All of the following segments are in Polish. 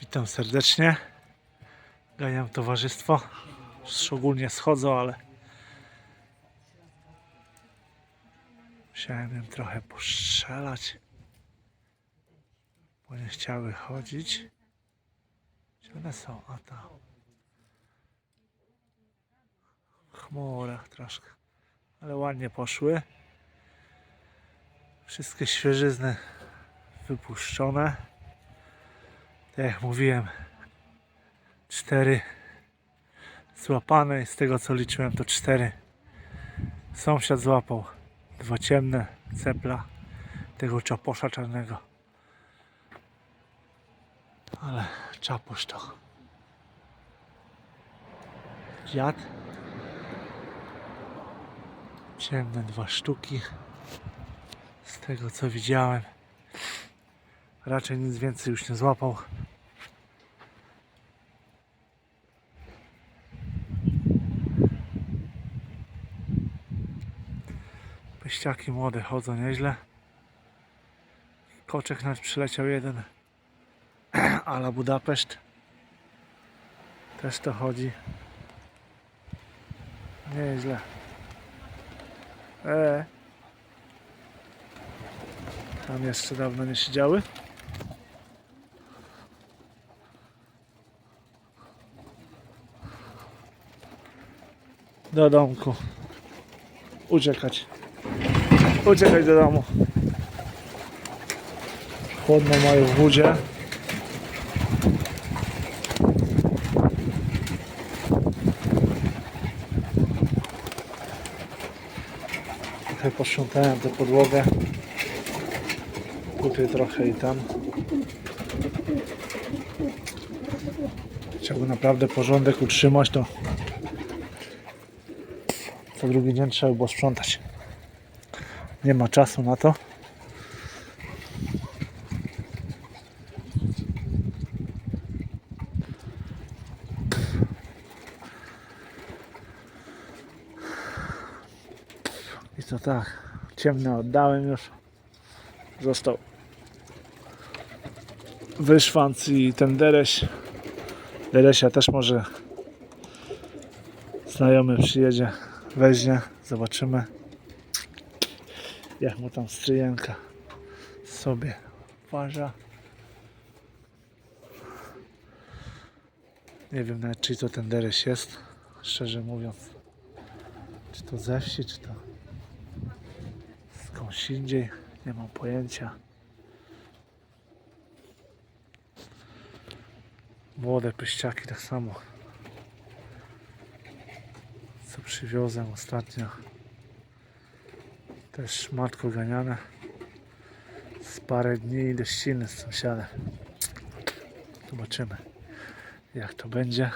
Witam serdecznie. Ganiam towarzystwo. Szczególnie schodzą, ale musiałem im trochę postrzelać, bo nie chciały chodzić. Gdzie one są? A tam. W chmurach troszkę, ale ładnie poszły. Wszystkie świeżyzny wypuszczone. Tak jak mówiłem, cztery złapane i z tego co liczyłem to cztery. Sąsiad złapał dwa ciemne cepla tego czaposza czarnego. Ale czaposz to dziad. Ciemne dwa sztuki. Z tego co widziałem. Raczej nic więcej już nie złapał. Peściaki młode chodzą nieźle. Koczek nawet przyleciał jeden. Ala Budapeszt. Też to chodzi. Nieźle. E. Tam jeszcze dawno nie siedziały. Do domku. Uciekać. Uciekać do domu. Chłodno mają w budzie. Trochę posprzątałem tę podłogę. Kupię trochę i tam. Chciałbym naprawdę porządek utrzymać, to co drugi dzień trzeba było sprzątać. Nie ma czasu na to. I to tak, ciemne oddałem już. Został wyszwanc i ten dereś. Deresia też może znajomy przyjedzie, weźmie, zobaczymy jak mu tam stryjenka sobie uważa. Nie wiem nawet czy to ten dereś jest, szczerze mówiąc. Czy to ze wsi, czy to skądś indziej, nie mam pojęcia. Młode pyściaki tak samo. Co przywiozłem ostatnio. Też matko ganiane. Z parę dni dościny z sąsiadem. Zobaczymy jak to będzie.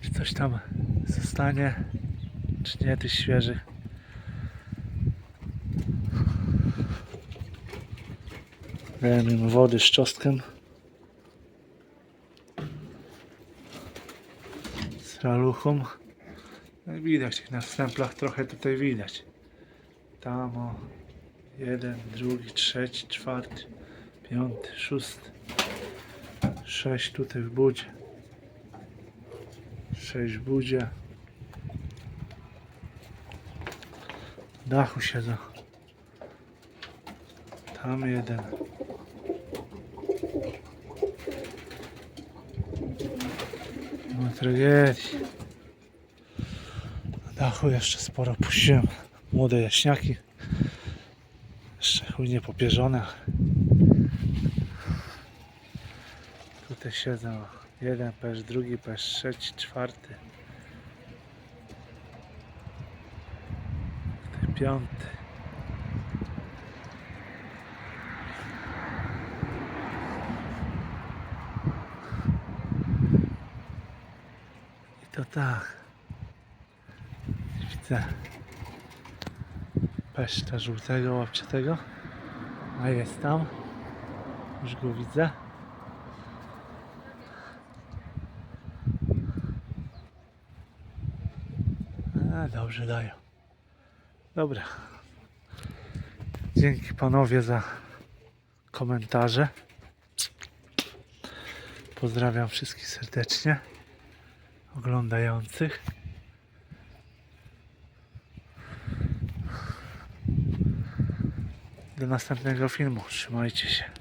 Czy coś tam zostanie, czy nie tych świeżych. Miałem im wody z czosnkiem. Z raluchą. Widać na wstęplach trochę tutaj widać. Tam o jeden, drugi, trzeci, czwarty, piąty, szósty. Sześć tutaj w budzie. Sześć w budzie. Dachu siedzą. Tam jeden. No tragedii. Dachu jeszcze sporo puściłem. Młode jaśniaki. Jeszcze chujnie popierzone. Tutaj siedzą jeden pesz, drugi pesz, trzeci, czwarty. Tutaj piąty. I to tak. Widzę peszcza żółtego, łapciatego. A jest tam. Już go widzę. A, dobrze dają. Dobra. Dzięki panowie za komentarze. Pozdrawiam wszystkich serdecznie oglądających. Do następnego filmu. Trzymajcie się.